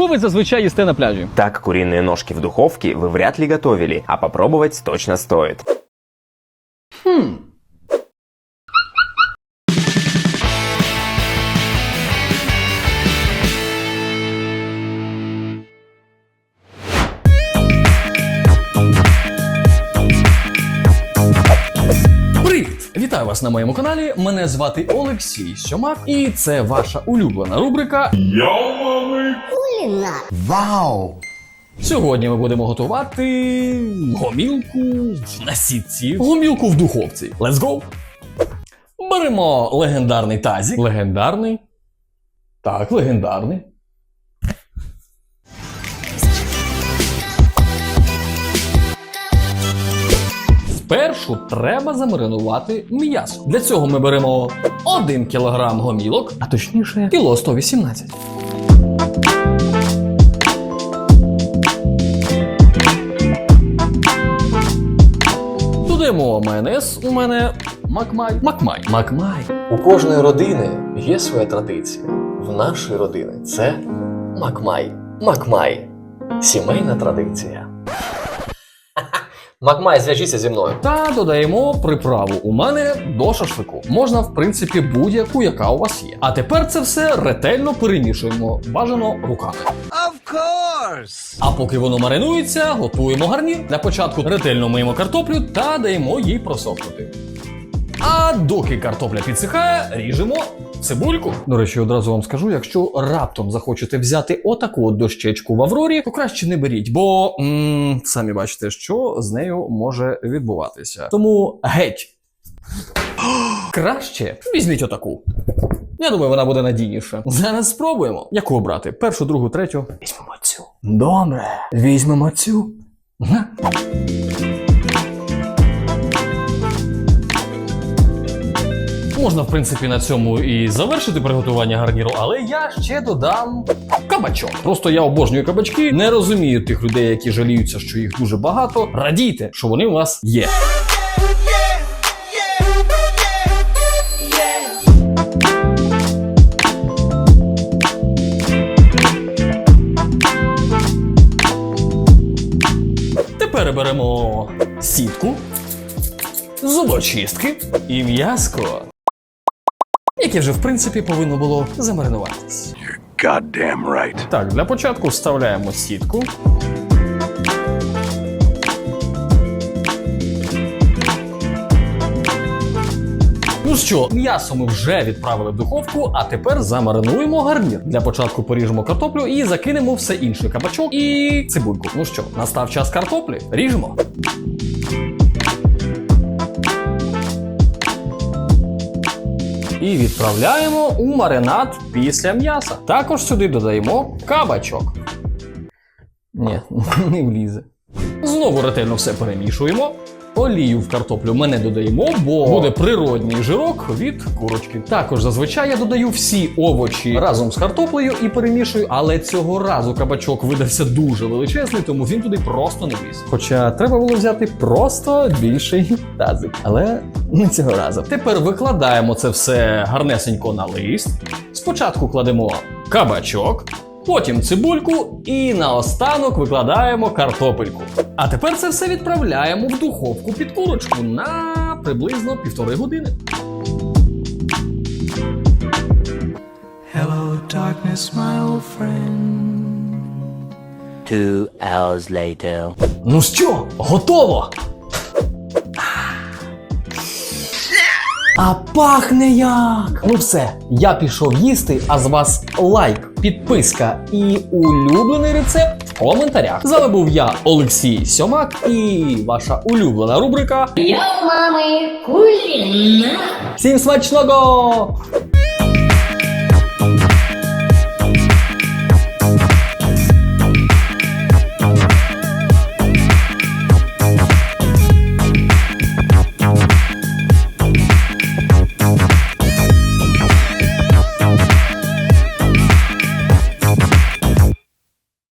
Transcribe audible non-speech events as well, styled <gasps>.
Що ви зазвичай їсте на пляжі? Так куриные ножки в духовке вы вряд ли готовили, а попробовать точно стоит. Хм. Привіт! Вітаю вас на моєму каналі. Мене звати Олексій Сьомак, і це ваша улюблена рубрика Вау! Сьогодні ми будемо готувати гомілку на сітці, гомілку в духовці. Let's go! Беремо легендарний тазік. Легендарний. Так, легендарний. Спершу треба замаринувати м'ясо. Для цього ми беремо 1 кг гомілок, а точніше, кіло 118. Додаємо майонез. У мене макмай. Макмай. Макмай. У кожної родини є своя традиція. В нашої родини це Макмай. Макмай. Сімейна традиція. <laughs> Макмай, зв'яжіться зі мною. Та додаємо приправу у мене до шашлику. Можна, в принципі, будь-яку, яка у вас є. А тепер це все ретельно перемішуємо, бажано руками. Of course! А поки воно маринується, готуємо гарнір. Для початку ретельно миємо картоплю та даємо їй просохнути. А доки картопля підсихає, ріжемо цибульку. До речі, одразу вам скажу, якщо раптом захочете взяти отаку от дощечку в Аврорі, то краще не беріть, бо м- самі бачите, що з нею може відбуватися. Тому геть. <gasps> Краще візьміть отаку. Я думаю, вона буде надійніша. Зараз спробуємо. Яку обрати? Першу, другу, третю. Візьмемо цю. Добре. Візьмемо цю. Можна, в принципі, на цьому і завершити приготування гарніру, але я ще додам кабачок. Просто я обожнюю кабачки, не розумію тих людей, які жаліються, що їх дуже багато. Радійте, що вони у вас є. Тепер беремо сітку, зубочистки і м'язко, яке вже в принципі повинно було замаринуватись. Goddamn right. Так, для початку вставляємо сітку. Що, м'ясо ми вже відправили в духовку, а тепер замаринуємо гарнір. Для початку поріжемо картоплю і закинемо все інше кабачок і цибульку. Ну що, настав час картоплі? Ріжемо. І відправляємо у маринад після м'яса. Також сюди додаємо кабачок. Ні, <laughs> не влізе. Знову ретельно все перемішуємо. Олію в картоплю ми не додаємо, бо буде природній жирок від курочки. Також зазвичай я додаю всі овочі разом з картоплею і перемішую, але цього разу кабачок видався дуже величезний, тому він туди просто не вліз. Хоча треба було взяти просто більший тазик, але не цього разу. Тепер викладаємо це все гарнесенько на лист. Спочатку кладемо кабачок. Потім цибульку і наостанок викладаємо картопельку. А тепер це все відправляємо в духовку під курочку на приблизно півтори години. Hello, darkness, my old friend. Two hours later. Ну що, готово? А пахне як! Ну все, я пішов їсти, а з вас лайк, підписка і улюблений рецепт в коментарях. З вами був я, Олексій Сьомак, і ваша улюблена рубрика Я у мами кулінар. Всім смачного!